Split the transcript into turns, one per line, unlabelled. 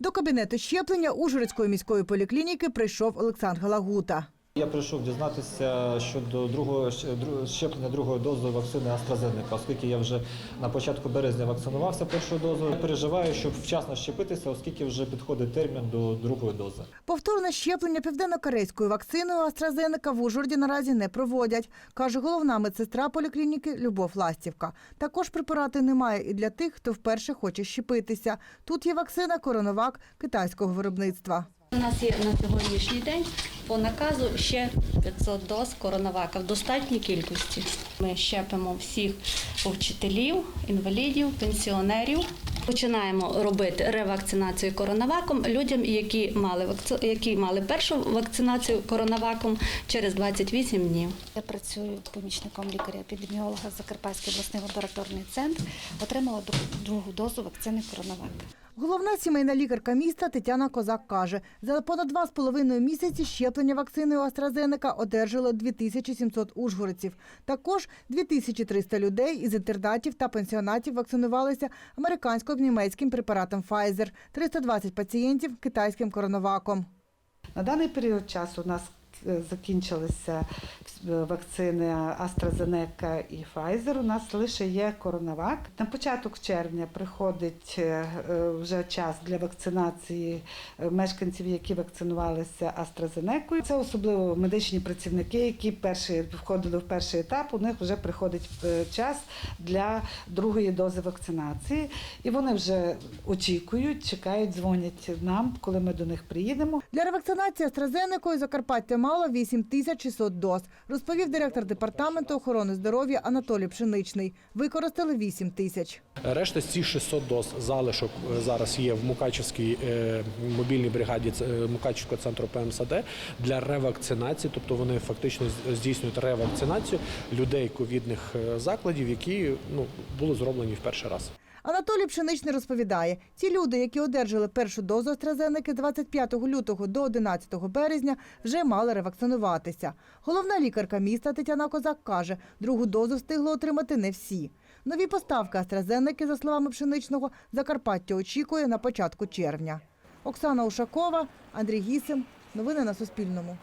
До кабінету щеплення Ужгородської міської поліклініки прийшов Олександр Галагута.
Я прийшов дізнатися щодо другого щеплення другої дози вакцини AstraZeneca, оскільки я вже на початку березня вакцинувався першою дозою. Переживаю, щоб вчасно щепитися, оскільки вже підходить термін до другої дози.
Повторне щеплення південно-корейською вакциною AstraZeneca в Ужгороді наразі не проводять, каже головна медсестра поліклініки Любов Ластівка. Також препарати немає і для тих, хто вперше хоче щепитися. Тут є вакцина Коронавак китайського виробництва.
У нас є на сьогоднішній день по наказу ще 500 доз коронавака в достатній кількості. Ми щепимо всіх вчителів, інвалідів, пенсіонерів. Починаємо робити ревакцинацію коронаваком людям, які мали які мали першу вакцинацію коронаваком через 28 днів.
Я працюю помічником лікаря-епідеміолога Закарпатський обласний лабораторний центр. Отримала другу дозу вакцини Коронавак.
Головна сімейна лікарка міста Тетяна Козак каже, за понад два з половиною місяці щеплення вакциною AstraZeneca одержало 2700 ужгородців. Також 2300 людей із інтернатів та пенсіонатів вакцинувалися американсько-німецьким препаратом Pfizer, 320 пацієнтів китайським коронаваком.
На даний період часу у нас закінчилися вакцини AstraZeneca і Pfizer. У нас лише є коронавак. На початок червня приходить е, вже час для вакцинації е, мешканців, які вакцинувалися AstraZeneca. Це особливо медичні працівники, які перші входили в перший етап. У них вже приходить е, час для другої дози вакцинації, і вони вже очікують, чекають, дзвонять нам, коли ми до них приїдемо.
Для ревакцинації AstraZeneca Закарпаття мало 8600 доз, розповів директор департаменту охорони здоров'я Анатолій Пшеничний. Використали 8 тисяч.
Решта з цих 600 доз залишок е, зараз є в Мукачівській е, мобільній бригаді е, центру ПМСД для ревакцинації, тобто вони фактично здійснюють ревакцинацію людей ковідних закладів, які ну були зроблені в перший раз.
Анатолій Пшеничний розповідає, ті люди, які одержали першу дозу AstraZeneca 25 лютого до 11 березня, вже мали ревакцинуватися. Головна лікарка міста Тетяна Козак каже, другу дозу встигли отримати не всі. Нові поставки AstraZeneca, за словами Пшеничного, Закарпаття очікує на початку червня. Оксана Ушакова, Андрій Гісим. Новини на Суспільному.